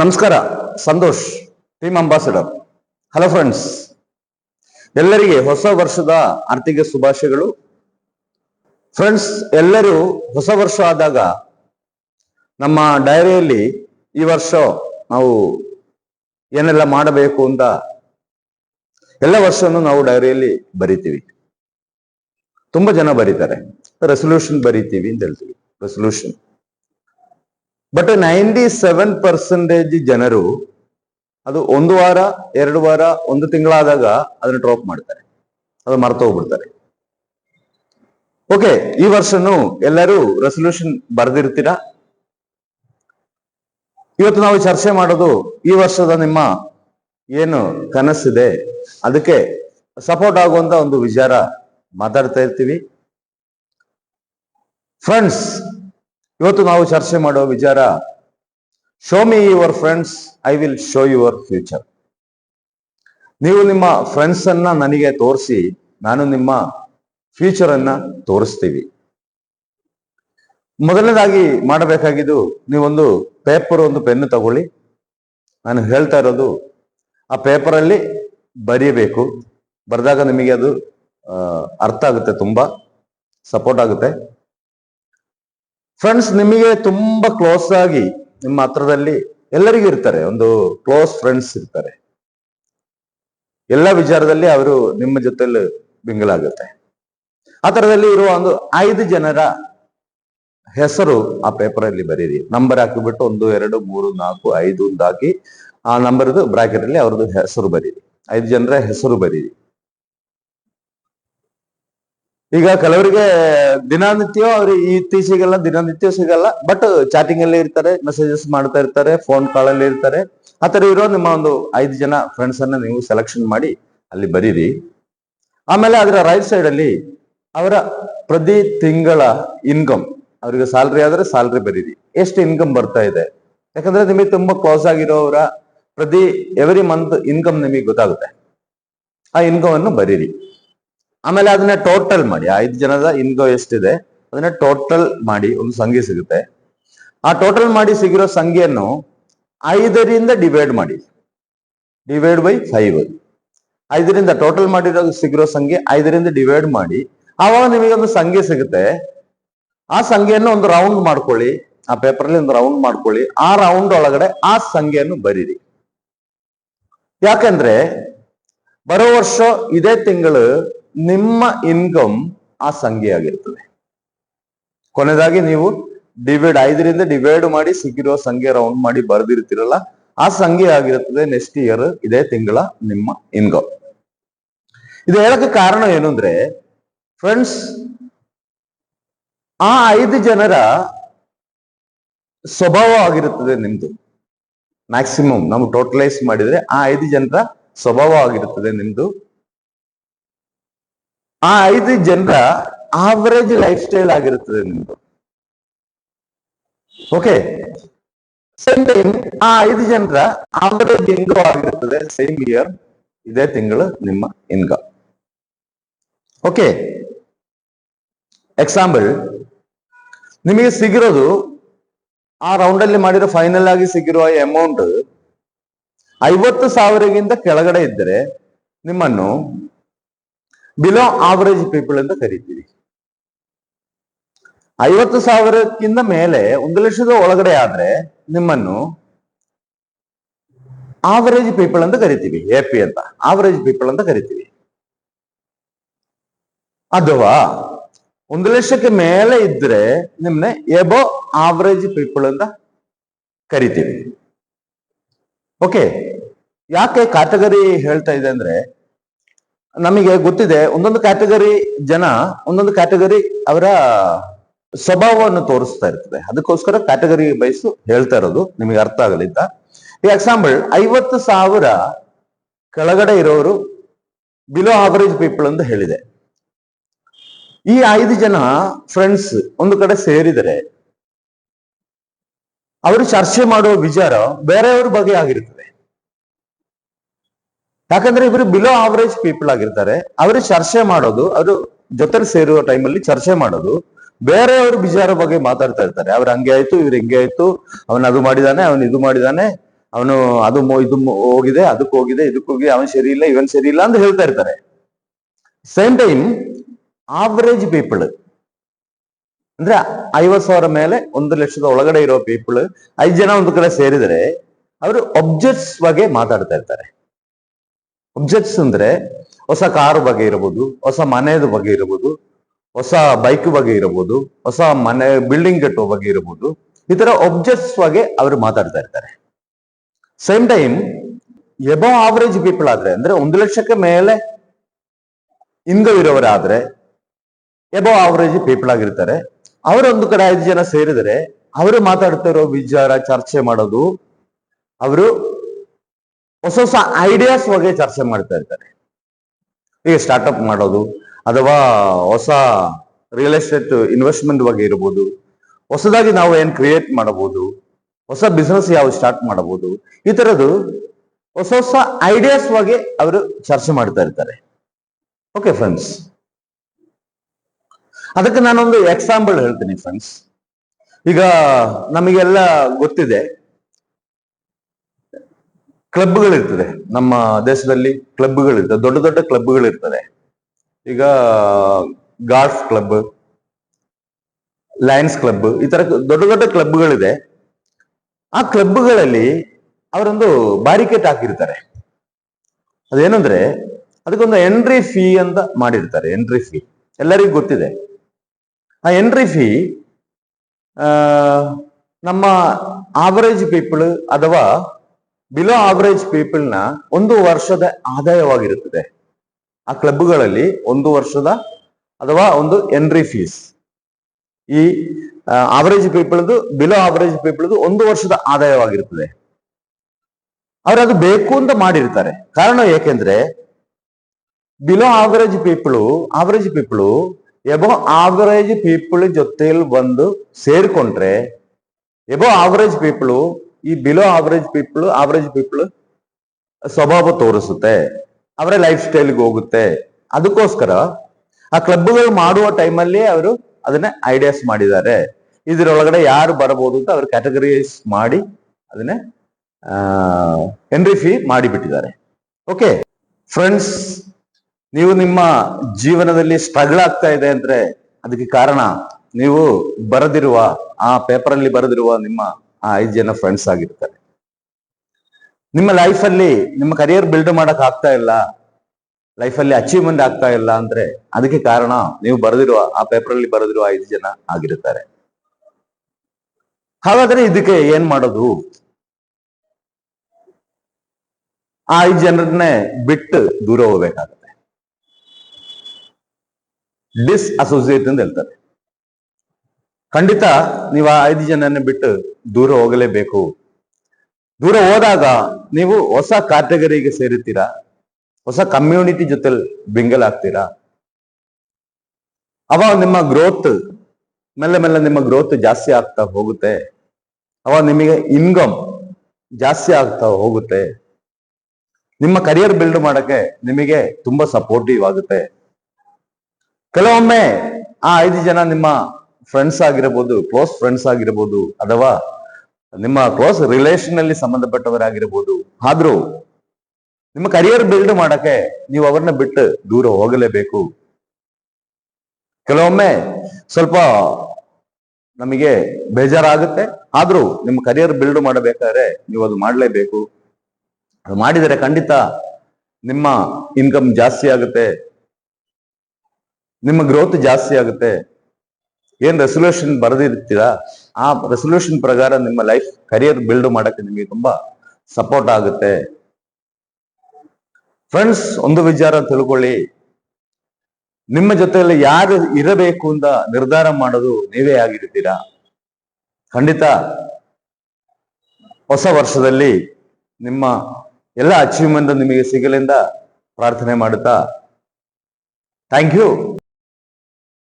ನಮಸ್ಕಾರ, Santosh team ambassador hello friends ಎಲ್ಲರಿಗೆ ಹೊಸ ವರ್ಷದ ಆರ್ಥಿಕ ಶುಭಾಶಯಗಳು. ಫ್ರೆಂಡ್ಸ್ ಎಲ್ಲರೂ ಹೊಸ ವರ್ಷ ಆದಾಗ ನಮ್ಮ ಡೈರಿಯಲ್ಲಿ ಈ ವರ್ಷ ನಾವು ಏನೆಲ್ಲ ಮಾಡಬೇಕು ಅಂತ ಎಲ್ಲ ವರ್ಷನೂ ನಾವು ಡೈರಿಯಲ್ಲಿ ಬರಿತೀವಿ. ತುಂಬಾ ಜನ ಬರೀತಾರೆ. ರೆಸೊಲ್ಯೂಷನ್ ಬರಿತೀವಿ ಅಂತ ಹೇಳ್ತೀವಿ. Resolution but ninety seven percentage ಜನರು ಅದು ಒಂದು ವಾರ, ಎರಡು ವಾರ, ಒಂದು ತಿಂಗಳಾದಾಗ ಅದನ್ನ ಡ್ರಾಪ್ ಮಾಡ್ತಾರೆ. ಅದು ಮರ್ತೋಗ್ಬಿಡ್ತಾರೆ ಓಕೆ ಈ ವರ್ಷನು ಎಲ್ಲರೂ ರೆಸೊಲ್ಯೂಷನ್ ಬರೆದಿರ್ತೀರಾ? ಇವತ್ತು ನಾವು ಚರ್ಚೆ ಮಾಡೋದು ಈ ವರ್ಷದ ನಿಮ್ಮ ಏನು ಕನಸಿದೆ? ಅದಕ್ಕೆ ಸಪೋರ್ಟ್ ಆಗುವಂತ ಒಂದು ವಿಚಾರ ಮಾತಾಡ್ತಾ ಇರ್ತೀವಿ. ಫ್ರೆಂಡ್ಸ್ ಇವತ್ತು ನಾವು ಚರ್ಚೆ ಮಾಡೋ ವಿಚಾರ show me your friends I will show your future ನೀವು ನಿಮ್ಮ ಫ್ರೆಂಡ್ಸ್ ಅನ್ನ ನನಗೆ ತೋರಿಸಿ, ನಾನು ನಿಮ್ಮ ಫ್ಯೂಚರ್ ಅನ್ನ ತೋರಿಸ್ತೀವಿ. ಮೊದಲನೇದಾಗಿ ಮಾಡಬೇಕಾಗಿದ್ದು, ನೀವೊಂದು ಪೇಪರ್ ಒಂದು ಪೆನ್ನು ತಗೊಳ್ಳಿ. ನಾನು ಹೇಳ್ತಾ ಇರೋದು, ಆ ಪೇಪರಲ್ಲಿ ಬರೀಬೇಕು. ಬರೆದಾಗ ನಿಮಗೆ ಅದು ಅರ್ಥ ಆಗುತ್ತೆ, ತುಂಬಾ ಸಪೋರ್ಟ್ ಆಗುತ್ತೆ. ಫ್ರೆಂಡ್ಸ್ ನಿಮಗೆ ತುಂಬಾ ಕ್ಲೋಸ್ ಆಗಿ ನಿಮ್ಮ ಹತ್ರದಲ್ಲಿ ಎಲ್ಲರಿಗೂ ಇರ್ತಾರೆ, ಒಂದು ಕ್ಲೋಸ್ ಫ್ರೆಂಡ್ಸ್ ಇರ್ತಾರೆ. ಎಲ್ಲ ವಿಚಾರದಲ್ಲಿ ಅವರು ನಿಮ್ಮ ಜೊತೆಲಿ ಬಿಂಗಲಾಗುತ್ತೆ ಆ ತರದಲ್ಲಿ ಇರುವ ಒಂದು ಐದು ಜನರ ಹೆಸರು ಆ ಪೇಪರ್ ಅಲ್ಲಿ ಬರೀರಿ. ನಂಬರ್ ಹಾಕಿಬಿಟ್ಟು ಒಂದು, ಎರಡು, ಮೂರು, ನಾಲ್ಕು, ಐದು ಒಂದು ಹಾಕಿ ಆ ನಂಬರ್ದು ಬ್ರಾಕೆಟ್ ಅಲ್ಲಿ ಅವ್ರದ್ದು ಹೆಸರು ಬರೀರಿ. ಐದು ಜನರ ಹೆಸರು ಬರೀರಿ. ಈಗ ಕೆಲವರಿಗೆ ದಿನನಿತ್ಯ ಅವ್ರಿಗೆ ಇತ್ತೀಚೆಗೆಲ್ಲ ದಿನನಿತ್ಯ ಸಿಗಲ್ಲ ಬಟ್ ಚಾಟಿಂಗ್ ಅಲ್ಲಿ ಇರ್ತಾರೆ ಮೆಸೇಜಸ್ ಮಾಡ್ತಾ ಇರ್ತಾರೆ ಫೋನ್ ಕಾಲ್ ಅಲ್ಲಿ ಇರ್ತಾರೆ. ಆತರ ತರ ಇರೋ ನಿಮ್ಮ ಒಂದು ಐದು ಜನ ಫ್ರೆಂಡ್ಸ್ ಅನ್ನ ನೀವು ಸೆಲೆಕ್ಷನ್ ಮಾಡಿ ಅಲ್ಲಿ ಬರೀರಿ. ಆಮೇಲೆ ಅದರ ರೈಟ್ ಸೈಡ್ ಅಲ್ಲಿ ಅವರ ಪ್ರತಿ ತಿಂಗಳ ಇನ್ಕಮ್ ಅವರಿಗೆ ಸ್ಯಾಲ್ರಿ ಆದ್ರೆ ಸ್ಯಾಲ್ರಿ ಬರೀರಿ. ಎಷ್ಟು ಇನ್ಕಮ್ ಬರ್ತಾ ಇದೆ? ಯಾಕಂದ್ರೆ ನಿಮಗೆ ತುಂಬಾ ಕ್ಲೋಸ್ ಆಗಿರೋರ ಪ್ರತಿ ಎವ್ರಿ ಮಂತ್ ಇನ್ಕಮ್ ನಿಮಗೆ ಗೊತ್ತಾಗುತ್ತೆ. ಆ ಇನ್ಕಮ್ ಅನ್ನು ಬರೀರಿ. ಆಮೇಲೆ ಅದನ್ನ ಟೋಟಲ್ ಮಾಡಿ, ಐದು ಜನದ ಇನ್ಗೋ ಎಷ್ಟಿದೆ, ಅದನ್ನ ಟೋಟಲ್ ಮಾಡಿ ಒಂದು ಸಂಖ್ಯೆ ಸಿಗುತ್ತೆ. ಆ ಟೋಟಲ್ ಮಾಡಿ ಸಿಗಿರೋ ಸಂಖ್ಯೆಯನ್ನು ಐದರಿಂದ ಡಿವೈಡ್ ಮಾಡಿ. ಡಿವೈಡ್ ಬೈ ಫೈವ್ ಐದರಿಂದ ಟೋಟಲ್ ಮಾಡಿರೋ ಸಿಗಿರೋ ಸಂಖ್ಯೆ ಐದರಿಂದ ಡಿವೈಡ್ ಮಾಡಿ. ಆವಾಗ ನಿಮಗೆ ಒಂದು ಸಂಖ್ಯೆ ಸಿಗುತ್ತೆ. ಆ ಸಂಖ್ಯೆಯನ್ನು ಒಂದು ರೌಂಡ್ ಮಾಡ್ಕೊಳ್ಳಿ. ಆ ಪೇಪರ್ಲಿ ಒಂದು ರೌಂಡ್ ಮಾಡ್ಕೊಳ್ಳಿ. ಆ ರೌಂಡ್ ಒಳಗಡೆ ಆ ಸಂಖ್ಯೆಯನ್ನು ಬರೀರಿ. ಯಾಕಂದ್ರೆ ಬರೋ ವರ್ಷ ಇದೇ ತಿಂಗಳು ನಿಮ್ಮ ಇನ್ಕಮ್ ಆ ಸಂಖ್ಯೆ ಆಗಿರ್ತದೆ. ಕೊನೆದಾಗಿ ನೀವು ಡಿವೈಡ್ ಐದರಿಂದ ಡಿವೈಡ್ ಮಾಡಿ ಸಿಕ್ಕಿರೋ ಸಂಖ್ಯೆ ರೌಂಡ್ ಮಾಡಿ ಬರೆದಿರ್ತಿರಲ್ಲ, ಆ ಸಂಖ್ಯೆ ಆಗಿರುತ್ತದೆ ನೆಕ್ಸ್ಟ್ ಇಯರ್ ಇದೇ ತಿಂಗಳ ನಿಮ್ಮ ಇನ್ಕಮ್ ಇದು ಹೇಳಕ್ಕೆ ಕಾರಣ ಏನು ಅಂದ್ರೆ ಫ್ರೆಂಡ್ಸ್ ಆ ಐದು ಜನರ ಸ್ವಭಾವ ಆಗಿರುತ್ತದೆ ನಿಮ್ದು. ಮ್ಯಾಕ್ಸಿಮಮ್ ನಾವು ಟೋಟಲೈಸ್ ಮಾಡಿದ್ರೆ ಆ ಐದು ಜನರ ಸ್ವಭಾವ ಆಗಿರುತ್ತದೆ ನಿಮ್ದು. ಆ ಐದು ಜನರ ಆವರೇಜ್ ಲೈಫ್ ಸ್ಟೈಲ್ ಆಗಿರುತ್ತದೆ ನಿಮ್ದು. ಓಕೆ ಸೇಮ್ ಟೈಮ್ ಆ ಐದು ಜನರ ಆವರೇಜ್ ಇನ್ಕಮ್ ಆಗಿರುತ್ತದೆ ಸೇಮ್ ಇಯರ್ ಇದೇ ತಿಂಗಳು ನಿಮ್ಮ ಇನ್ಕಮ್ ಓಕೆ ಎಕ್ಸಾಂಪಲ್ ನಿಮಗೆ ಸಿಗಿರೋದು, ಆ ರೌಂಡ್ ಅಲ್ಲಿ ಮಾಡಿರೋ ಫೈನಲ್ ಆಗಿ ಸಿಗಿರುವ ಅಮೌಂಟ್ ಐವತ್ತು ಸಾವಿರಗಿಂತ ಕೆಳಗಡೆ ಇದ್ದರೆ, ನಿಮ್ಮನ್ನು ಬಿಲೋ ಆವರೇಜ್ ಪೀಪಲ್ ಅಂತ ಕರಿತೀವಿ ಐವತ್ತು ಸಾವಿರಕ್ಕಿಂತ ಮೇಲೆ ಒಂದು ಲಕ್ಷದ ಒಳಗಡೆ ಆದ್ರೆ ನಿಮ್ಮನ್ನು ಆವರೇಜ್ ಪೀಪಲ್ ಅಂತ ಕರಿತೀವಿ ಎ ಪಿ ಅಂತ. ಆವರೇಜ್ ಪೀಪಲ್ ಅಂತ ಕರಿತೀವಿ. ಅಥವಾ ಒಂದು ಲಕ್ಷಕ್ಕೆ ಮೇಲೆ ಇದ್ರೆ ನಿಮ್ನೆ ಎಬೋ ಆವರೇಜ್ ಪೀಪಲ್ ಅಂತ ಕರಿತೀವಿ. ಓಕೆ ಯಾಕೆ ಕ್ಯಾಟಗರಿ ಹೇಳ್ತಾ ಇದೆ ಅಂದ್ರೆ ನಮಗೆ ಗೊತ್ತಿದೆ, ಒಂದೊಂದು ಕ್ಯಾಟಗರಿ ಜನ, ಒಂದೊಂದು ಕ್ಯಾಟಗರಿ ಅವರ ಸ್ವಭಾವವನ್ನು ತೋರಿಸ್ತಾ ಇರ್ತದೆ. ಅದಕ್ಕೋಸ್ಕರ ಕ್ಯಾಟಗರಿ ಬಯಸು ಹೇಳ್ತಾ ಇರೋದು, ನಿಮಗೆ ಅರ್ಥ ಆಗಲಿದ್ದ? ಈ ಎಕ್ಸಾಂಪಲ್ ಐವತ್ತು ಸಾವಿರ ಕೆಳಗಡೆ ಇರೋರು ಬಿಲೋ ಆವರೇಜ್ ಪೀಪಲ್ ಅಂತ ಹೇಳಿದೆ. ಈ ಐದು ಜನ ಫ್ರೆಂಡ್ಸ್ ಒಂದು ಕಡೆ ಸೇರಿದರೆ, ಅವರು ಚರ್ಚೆ ಮಾಡುವ ವಿಚಾರ ಬೇರೆಯವ್ರ ಬಗ್ಗೆ ಆಗಿರ್ತದೆ. ಯಾಕಂದ್ರೆ ಇವರು ಬಿಲೋ ಆವರೇಜ್ ಪೀಪಲ್ ಆಗಿರ್ತಾರೆ. ಅವರು ಚರ್ಚೆ ಮಾಡೋದು, ಅವರು ಜೊತೆ ಸೇರುವ ಟೈಮಲ್ಲಿ ಚರ್ಚೆ ಮಾಡೋದು. ಬೇರೆಯವ್ರ ಬಿಜಾರ ಬಗ್ಗೆ ಮಾತಾಡ್ತಾ ಇರ್ತಾರೆ. ಅವ್ರ ಹಂಗೆ ಆಯ್ತು, ಇವ್ರು ಹಿಂಗೆ ಆಯ್ತು, ಅವನ್ ಅದು ಮಾಡಿದಾನೆ, ಅವನ್ ಇದು ಮಾಡಿದಾನೆ, ಅವನು ಅದು ಇದು ಹೋಗಿದೆ, ಅದಕ್ಕೆ ಹೋಗಿದೆ, ಇದಕ್ಕೆ ಹೋಗಿ ಅವನ್ ಸರಿ ಇಲ್ಲ, ಇವನ್ ಸರಿ ಇಲ್ಲ ಅಂತ ಹೇಳ್ತಾ ಇರ್ತಾರೆ. ಸೇಮ್ ಟೈಮ್ ಆವರೇಜ್ ಪೀಪಲ್ ಅಂದ್ರೆ ಐವತ್ ಸಾವಿರ ಮೇಲೆ ಒಂದು ಲಕ್ಷದ ಒಳಗಡೆ ಇರೋ ಪೀಪಲ್ ಐದು ಜನ ಒಂದು ಕಡೆ ಸೇರಿದರೆ, ಅವರು ಒಬ್ಜೆಕ್ಟ್ಸ್ ಬಗ್ಗೆ ಮಾತಾಡ್ತಾ ಇರ್ತಾರೆ. ಒಬ್ಜೆಕ್ಟ್ಸ್ ಅಂದ್ರೆ ಹೊಸ ಕಾರು ಬಗ್ಗೆ ಇರಬಹುದು ಹೊಸ ಮನೆಯದ ಬಗ್ಗೆ ಇರಬಹುದು ಹೊಸ ಬೈಕ್ ಬಗ್ಗೆ ಇರಬಹುದು ಹೊಸ ಮನೆ ಬಿಲ್ಡಿಂಗ್ ಕಟ್ಟುವ ಬಗ್ಗೆ ಇರಬಹುದು ಈ ತರ ಒಬ್ಜೆಕ್ಟ್ಸ್ ಬಗ್ಗೆ ಅವರು ಮಾತಾಡ್ತಾ ಇರ್ತಾರೆ. Same time above average people ಆದ್ರೆ, ಅಂದ್ರೆ ಒಂದು ಲಕ್ಷಕ್ಕೆ ಮೇಲೆ ಇರೋರಾದ್ರೆ ಎಬೋ ಆವರೇಜ್ ಪೀಪಲ್ ಆಗಿರ್ತಾರೆ. ಅವರೊಂದು ಕಡೆ ಐದು ಜನ ಸೇರಿದರೆ, ಅವರು ಮಾತಾಡ್ತಾ ಇರೋ ವಿಚಾರ, ಚರ್ಚೆ ಮಾಡೋದು, ಅವರು ಹೊಸ ಹೊಸ ಐಡಿಯಾಸ್ ಬಗ್ಗೆ ಚರ್ಚೆ ಮಾಡ್ತಾ ಇರ್ತಾರೆ. ಈಗ ಸ್ಟಾರ್ಟ್ಅಪ್ ಮಾಡೋದು ಅಥವಾ ಹೊಸ ರಿಯಲ್ ಎಸ್ಟೇಟ್ ಇನ್ವೆಸ್ಟ್ಮೆಂಟ್ ಬಗ್ಗೆ ಇರಬಹುದು ಹೊಸದಾಗಿ ನಾವು ಏನು ಕ್ರಿಯೇಟ್ ಮಾಡಬಹುದು. ಹೊಸ ಬಿಸ್ನೆಸ್ ಯಾವ ಸ್ಟಾರ್ಟ್ ಮಾಡಬಹುದು. ಈ ತರದ್ದು ಹೊಸ ಹೊಸ ಐಡಿಯಾಸ್ ಬಗ್ಗೆ ಅವರು ಚರ್ಚೆ ಮಾಡ್ತಾ ಇರ್ತಾರೆ. ಓಕೆ ಫ್ರೆಂಡ್ಸ್ ಅದಕ್ಕೆ ನಾನೊಂದು ಎಕ್ಸಾಂಪಲ್ ಹೇಳ್ತೀನಿ ಫ್ರೆಂಡ್ಸ್ ಈಗ ನಮಗೆಲ್ಲ ಗೊತ್ತಿದೆ. ಕ್ಲಬ್ಗಳಿರ್ತದೆ. ನಮ್ಮ ದೇಶದಲ್ಲಿ ಕ್ಲಬ್ಗಳಿರ್ತದೆ. ದೊಡ್ಡ ದೊಡ್ಡ ಕ್ಲಬ್ಗಳಿರ್ತದೆ. ಈಗ ಗಾಲ್ಫ್ ಕ್ಲಬ್, ಲಯನ್ಸ್ ಕ್ಲಬ್ ಈ ತರ ದೊಡ್ಡ ದೊಡ್ಡ ಕ್ಲಬ್ಗಳಿದೆ. ಆ ಕ್ಲಬ್ಗಳಲ್ಲಿ ಅವರೊಂದು ಬ್ಯಾರಿಕೇಟ್ ಹಾಕಿರ್ತಾರೆ. ಅದೇನಂದ್ರೆ ಅದಕ್ಕೊಂದು ಎಂಟ್ರಿ ಫೀ ಅಂತ ಮಾಡಿರ್ತಾರೆ. Entry fee. ಎಲ್ಲರಿಗೂ ಗೊತ್ತಿದೆ. ಆ ಎಂಟ್ರಿ ಫೀ ನಮ್ಮ ಆವರೇಜ್ ಪೀಪಲ್ ಅಥವಾ ಬಿಲೋ ಆವರೇಜ್ ಪೀಪಲ್ನ ಒಂದು ವರ್ಷದ ಆದಾಯವಾಗಿರುತ್ತದೆ. ಆ ಕ್ಲಬ್ಗಳಲ್ಲಿ ಒಂದು ವರ್ಷದ ಅಥವಾ ಒಂದು ಎಂಟ್ರಿ ಫೀಸ್ ಈ ಆವರೇಜ್ ಪೀಪಲ್ದು ಬಿಲೋ ಆವರೇಜ್ ಪೀಪಲ್ದು ಒಂದು ವರ್ಷದ ಆದಾಯವಾಗಿರುತ್ತದೆ. ಅವ್ರು ಅದು ಬೇಕು ಅಂತ ಮಾಡಿರ್ತಾರೆ. ಕಾರಣ ಏಕೆಂದ್ರೆ below average people average people above average people ಜೊತೆಯಲ್ಲಿ ಬಂದು ಸೇರ್ಕೊಂಡ್ರೆ ಎಬೋ ಆವರೇಜ್ ಪೀಪಳು ಈ below average people average people ಸ್ವಭಾವ ತೋರಿಸುತ್ತೆ. ಅವರ ಲೈಫ್ ಸ್ಟೈಲ್ಗೆ ಹೋಗುತ್ತೆ. ಅದಕ್ಕೋಸ್ಕರ ಆ ಕ್ಲಬ್ಗಳು ಮಾಡುವ ಟೈಮಲ್ಲಿ ಅವರು ಅದನ್ನ ಐಡಿಯಾಸ್ ಮಾಡಿದ್ದಾರೆ. ಇದರೊಳಗಡೆ ಯಾರು ಬರಬಹುದು ಅಂತ ಅವರು ಕ್ಯಾಟಗರೈಸ್ ಮಾಡಿ ಅದನ್ನ ಎಂಟ್ರಿ ಫೀ ಮಾಡಿಬಿಟ್ಟಿದ್ದಾರೆ. ಓಕೆ ಫ್ರೆಂಡ್ಸ್ ನೀವು ನಿಮ್ಮ ಜೀವನದಲ್ಲಿ ಸ್ಟ್ರಗಲ್ ಆಗ್ತಾ ಇದೆ ಅಂದ್ರೆ ಅದಕ್ಕೆ ಕಾರಣ ನೀವು ಬರೆದಿರುವ, ಆ ಪೇಪರ್ ಅಲ್ಲಿ ಬರೆದಿರುವ ನಿಮ್ಮ ಆ ಐದು ಜನ ಫ್ರೆಂಡ್ಸ್ ಆಗಿರ್ತಾರೆ. ನಿಮ್ಮ ಲೈಫಲ್ಲಿ ನಿಮ್ಮ ಕರಿಯರ್ ಬಿಲ್ಡ್ ಮಾಡಕ್ ಆಗ್ತಾ ಇಲ್ಲ ಲೈಫಲ್ಲಿ ಅಚೀವ್ಮೆಂಟ್ ಆಗ್ತಾ ಇಲ್ಲ ಅಂದ್ರೆ ಅದಕ್ಕೆ ಕಾರಣ ನೀವು ಬರೆದಿರುವ, ಆ ಪೇಪರ್ ಅಲ್ಲಿ ಬರೆದಿರುವ ಐದು ಜನ ಆಗಿರುತ್ತಾರೆ ಹಾಗಾದ್ರೆ ಇದಕ್ಕೆ ಏನ್ ಮಾಡೋದು? ಆ ಐದು ಜನರನ್ನೇ ಬಿಟ್ಟು ದೂರ ಹೋಗ್ಬೇಕಾಗತ್ತೆ. ಡಿಸ್ ಅಸೋಸಿಯೇಟ್ ಅಂತ ಹೇಳ್ತಾರೆ. ಖಂಡಿತ ನೀವು ಆ ಐದು ಜನನ್ನ ಬಿಟ್ಟು ದೂರ ಹೋಗಲೇಬೇಕು. ದೂರ ಹೋದಾಗ ನೀವು ಹೊಸ ಕ್ಯಾಟಗರಿಗೆ ಸೇರುತ್ತೀರಾ ಹೊಸ ಕಮ್ಯುನಿಟಿ ಜೊತೆ ಬೆಂಗಲ್ ಆಗ್ತೀರಾ? ಅವಾಗ ನಿಮ್ಮ ಗ್ರೋತ್ ಮೆಲ್ಲ ಮೆಲ್ಲ ನಿಮ್ಮ ಗ್ರೋತ್ ಜಾಸ್ತಿ ಆಗ್ತಾ ಹೋಗುತ್ತೆ. ಅವಾಗ ನಿಮಗೆ ಇನ್ಕಮ್ ಜಾಸ್ತಿ ಆಗ್ತಾ ಹೋಗುತ್ತೆ. ನಿಮ್ಮ ಕರಿಯರ್ ಬಿಲ್ಡ್ ಮಾಡಕ್ಕೆ ನಿಮಗೆ ತುಂಬಾ ಸಪೋರ್ಟಿವ್ ಆಗುತ್ತೆ. ಕೆಲವೊಮ್ಮೆ ಆ ಐದು ಜನ ನಿಮ್ಮ ಫ್ರೆಂಡ್ಸ್ ಆಗಿರಬಹುದು ಕ್ಲೋಸ್ ಫ್ರೆಂಡ್ಸ್ ಆಗಿರಬಹುದು ಅಥವಾ ನಿಮ್ಮ ಕ್ಲೋಸ್ ರಿಲೇಷನ್ ಅಲ್ಲಿ ಸಂಬಂಧಪಟ್ಟವರಾಗಿರಬಹುದು ಆದ್ರೂ ನಿಮ್ಮ ಕರಿಯರ್ ಬಿಲ್ಡ್ ಮಾಡಕ್ಕೆ ನೀವು ಅವ್ರನ್ನ ಬಿಟ್ಟು ದೂರ ಹೋಗಲೇಬೇಕು. ಕೆಲವೊಮ್ಮೆ ಸ್ವಲ್ಪ ನಮಗೆ ಬೇಜಾರಾಗುತ್ತೆ. ಆದ್ರೂ ನಿಮ್ಮ ಕರಿಯರ್ ಬಿಲ್ಡ್ ಮಾಡಬೇಕಾದ್ರೆ ನೀವು ಅದು ಮಾಡಲೇಬೇಕು. ಅದು ಮಾಡಿದರೆ ಖಂಡಿತ ನಿಮ್ಮ ಇನ್ಕಮ್ ಜಾಸ್ತಿ ಆಗುತ್ತೆ. ನಿಮ್ಮ ಗ್ರೋತ್ ಜಾಸ್ತಿ ಆಗುತ್ತೆ. ಏನ್ ರೆಸೊಲ್ಯೂಷನ್ ಬರೆದಿರ್ತೀರಾ? ಆ ರೆಸೊಲ್ಯೂಷನ್ ಪ್ರಕಾರ ನಿಮ್ಮ ಲೈಫ್ ಕರಿಯರ್ ಬಿಲ್ಡ್ ಮಾಡಕ್ಕೆ ನಿಮಗೆ ತುಂಬಾ ಸಪೋರ್ಟ್ ಆಗುತ್ತೆ. ಫ್ರೆಂಡ್ಸ್ ಒಂದು ವಿಚಾರ ತಿಳ್ಕೊಳ್ಳಿ. ನಿಮ್ಮ ಜೊತೆಯಲ್ಲಿ ಯಾರು ಇರಬೇಕು ಅಂತ ನಿರ್ಧಾರ ಮಾಡೋದು ನೀವೇ ಆಗಿರ್ತೀರಾ? ಖಂಡಿತ. ಹೊಸ ವರ್ಷದಲ್ಲಿ ನಿಮ್ಮ ಎಲ್ಲ ಅಚೀವ್ಮೆಂಟ್ ನಿಮಗೆ ಸಿಗಲಿಂದ ಪ್ರಾರ್ಥನೆ ಮಾಡುತ್ತಾ. Thank you